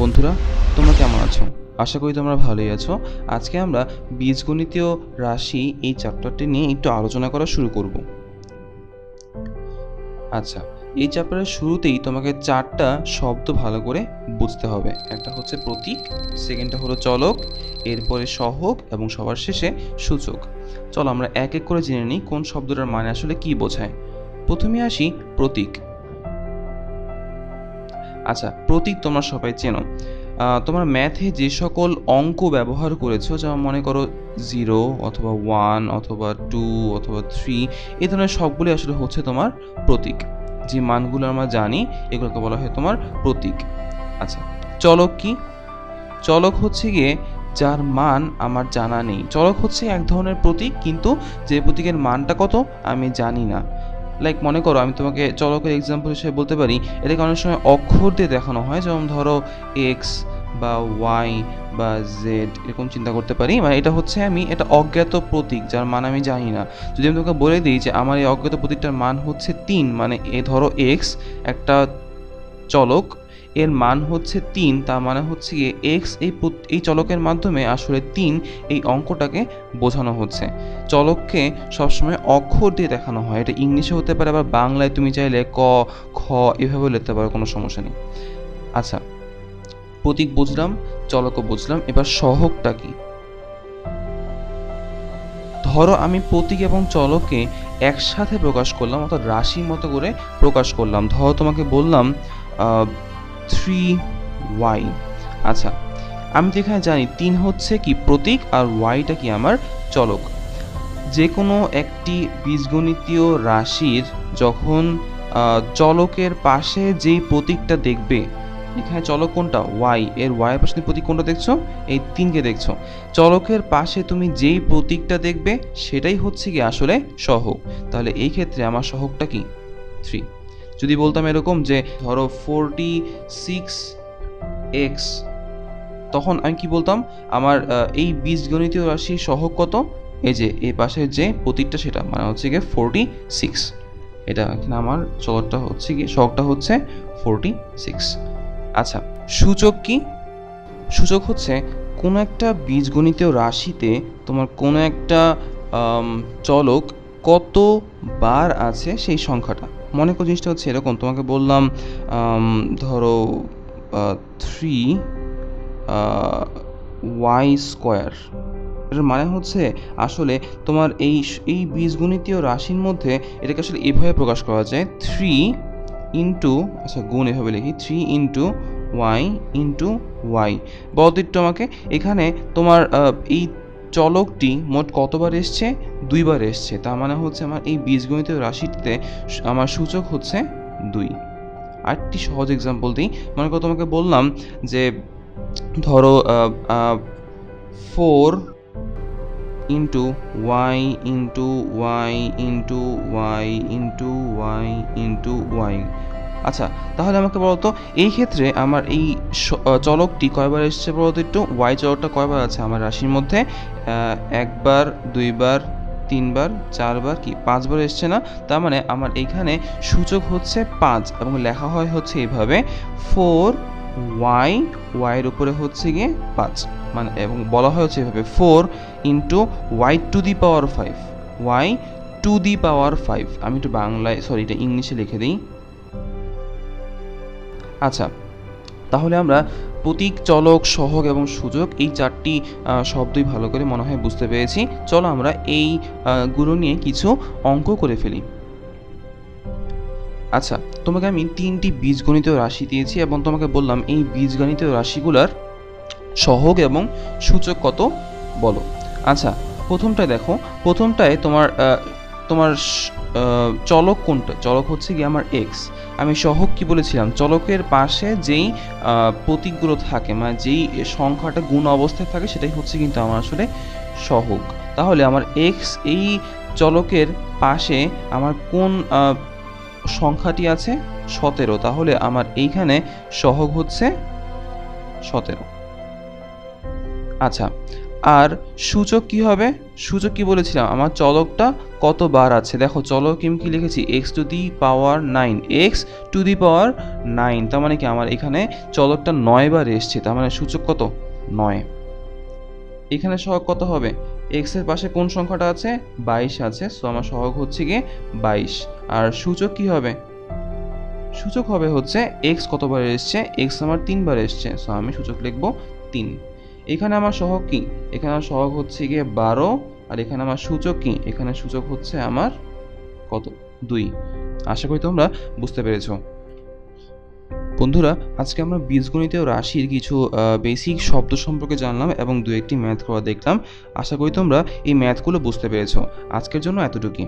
বন্ধুরা, তোমরা কেমন আছো? আশা করি তোমরা ভালোই আছো। আজকে আমরা বীজগণিতীয় রাশি এই চ্যাপ্টারটি নিয়ে একটু আলোচনা করা শুরু করব। আচ্ছা এই চ্যাপ্টারের শুরুতেই তোমাকে চারটা শব্দ ভালো করে বুঝতে হবে। একটা হচ্ছে প্রতীক সেকেন্ডটা হলো চলক, এরপরে সহক এবং সবার শেষে সূচক। চলো আমরা এক এক করে জেনে নিই কোন শব্দটার মানে আসলে কি বোঝায়। প্রথমে আসি প্রতীক। আচ্ছা প্রতীক তোমরা সবাই চেনো। তোমার ম্যাথে যে সকল অঙ্ক ব্যবহার করেছ, যেমন মনে করো জিরো অথবা ওয়ান অথবা টু অথবা থ্রি এই ধরনের সবগুলি আসলে হচ্ছে তোমার প্রতীক। যে মানগুলো আমরা জানি, এগুলোকে বলা হয় তোমার প্রতীক। আচ্ছা চলক কি? চলক হচ্ছে গিয়ে যার মান আমার জানা নেই। চলক হচ্ছে এক ধরনের প্রতীক, কিন্তু যে প্রতীকের মানটা কত, আমি জানি না। লাইক মনে করো, আমি তোমাকে চলকের এক্সাম্পল হিসেবে বলতে পারি। এটাকে অনেক সময় অক্ষর দিয়ে দেখানো হয়, যেমন ধরো এক্স বা ওয়াই বা জেড এরকম চিন্তা করতে পারি। মানে এটা হচ্ছে আমি এটা অজ্ঞাত প্রতীক, যার মান আমি জানি না। যদি আমি তোমাকে বলে দিই যে আমার এই অজ্ঞাত প্রতীকটার মান হচ্ছে তিন মানে এ ধরো এক্স একটা চলক, এর মান হচ্ছে তিন, তার মানে হচ্ছে গিয়ে এক্স এই এই চলকের মাধ্যমে আসলে তিন এই অঙ্কটাকে বোঝানো হচ্ছে। চলককে সবসময় অক্ষর দিয়ে দেখানো হয়। এটা ইংলিশে হতে পারে, আবার বাংলায় তুমি চাইলে ক, খ এভাবেও লিখতে পারো, কোনো সমস্যা নেই। আচ্ছা প্রতীক বুঝলাম চলকও বুঝলাম, এবার সহগটা কি? ধরো আমি প্রতীক এবং চলককে একসাথে প্রকাশ করলাম, অর্থাৎ রাশির মতো করে প্রকাশ করলাম। ধরো তোমাকে বললাম থ্রি ওয়াই আচ্ছা আমি তো এখানে জানি, তিন হচ্ছে কি প্রতীক আর ওয়াইটা কি আমার চলক। যে কোনো একটি বীজগণিতীয় রাশির যখন চলকের পাশে যেই প্রতীকটা দেখবে এখানে চলক কোনটা? ওয়াই এর ওয়াই এর পাশে তুমি প্রতীক কোনটা দেখছ? এই তিনকে দেখছ। চলকের পাশে তুমি যেই প্রতীকটা দেখবে, সেটাই হচ্ছে কি আসলে সহগ। তাহলে এই ক্ষেত্রে আমার সহগটা কি? থ্রি যদি বলতাম এরকম যে, ধরো ফোরটি সিক্স এক্স তখন আমি কি বলতাম? আমার এই বীজগণিতীয় রাশির সহগ কত? এই যে, এই পাশের যে প্রতীকটা সেটা মানে হচ্ছে গিয়ে ফোরটি সিক্স এটা এখানে আমার চলকটা হচ্ছে কি সহগটা হচ্ছে ফোরটি সিক্স আচ্ছা সূচক কি? সূচক হচ্ছে কোনো একটা বীজগণিতীয় রাশিতে তোমার কোনো একটা চলক কত বার আছে সেই সংখ্যাটা। মনে করো জিনিসটা হচ্ছে এরকম, তোমাকে বললাম ধরো থ্রি ওয়াই স্কোয়ার এটার মানে হচ্ছে আসলে তোমার এই এই বীজগণিতীয় রাশির মধ্যে এটাকে আসলে এভাবে প্রকাশ করা যায় থ্রি ইন্টু আচ্ছা গুণ এভাবে লিখি three into Y into Y একটু আমাকে, এখানে তোমার এই চলকটি মোট কতবার এসছে? দুইবার এসছে। তার মানে হচ্ছে আমার এই বীজগণিতীয় রাশিটিতে আমার সূচক হচ্ছে দুই। আরেকটি সহজ এক্সাম্পল দিই। মনে করো তোমাকে বললাম যে, ধরো four into Y into Y into Y into Y into Y আচ্ছা তাহলে আমাকে বলতো এই ক্ষেত্রে আমার এই চলকটি কয়বার এসছে বলতো একটু? ওয়াই চলকটা কয়বার আছে আমার রাশির মধ্যে? একবার, দুইবার, তিনবার, চারবার কি? পাঁচবার এসছে না? তার মানে আমার এইখানে সূচক হচ্ছে পাঁচ এবং লেখা হয় হচ্ছে এইভাবে ফোর ওয়াই ওয়াইয়ের উপরে হচ্ছে গিয়ে পাঁচ। মানে এবং বলা হয় হচ্ছে এভাবে four into Y to the power five Y to the power five আমি একটু বাংলায় সরি এটা ইংলিশে লিখে দিই। আচ্ছা তাহলে আমরা প্রতীক, চলক, সহগ এবং সুযোগ এই চারটি শব্দই ভালো করে মনে হয় বুঝতে পেরেছি। চলো আমরা এই গুলো নিয়ে কিছু অঙ্ক করে ফেলি। আচ্ছা তোমাকে আমি তিনটি বীজগণিত রাশি দিয়েছি এবং তোমাকে বললাম এই বীজগণিতীয় রাশিগুলার সহগ এবং সূচক কত বলো? আচ্ছা প্রথমটায় দেখো, প্রথমটায় তোমার তোমার চলক কোনটা? চলক হচ্ছে গিয়ে আমার এক্স আমি সহক কি বলেছিলাম? চলকের পাশে যেই প্রতীকগুলো থাকে মানে যেই সংখ্যাটা গুণ অবস্থায় থাকে, সেটাই হচ্ছে কিন্তু আমার আসলে সহগ। তাহলে আমার এক্স এই চলকের পাশে আমার কোন সংখ্যাটি আছে? সতেরো। তাহলে আমার এইখানে সহগ হচ্ছে সতেরো। আচ্ছা আর সূচক কি হবে? সূচক কি বলেছিলাম? আমার চলকটা কত বার আছে? দেখো, চলক আমি কি লিখেছি? X to the power nine X to the power nine তার মানে কি আমার এখানে চলকটা নয় বার এসছে, তার মানে সূচক কত? নয়। এখানে সহগ কত হবে? এক্সের পাশে কোন সংখ্যাটা আছে? বাইশ আছে সো আমার সহগ হচ্ছে গিয়ে বাইশ। আর সূচক কি হবে? সূচক হবে হচ্ছে এক্স কতবার এসছে? এক্স আমার তিনবার এসছে সো আমি সূচক লিখব তিন। এখানে আমার সহগ কি? এখানে আমার সহগ হচ্ছে গিয়ে বারো, আর এখানে আমার সূচক কি? এখানে সূচক হচ্ছে আমার কত? দুই। আশা করি তোমরা বুঝতে পেরেছ। বন্ধুরা, আজকে আমরা বীজগণিত ও রাশির কিছু বেসিক শব্দ সম্পর্কে জানলাম এবং দু একটি ম্যাথ করা দেখলাম। আশা করি তোমরা এই ম্যাথগুলো বুঝতে পেরেছ। আজকের জন্য এতটুকুই।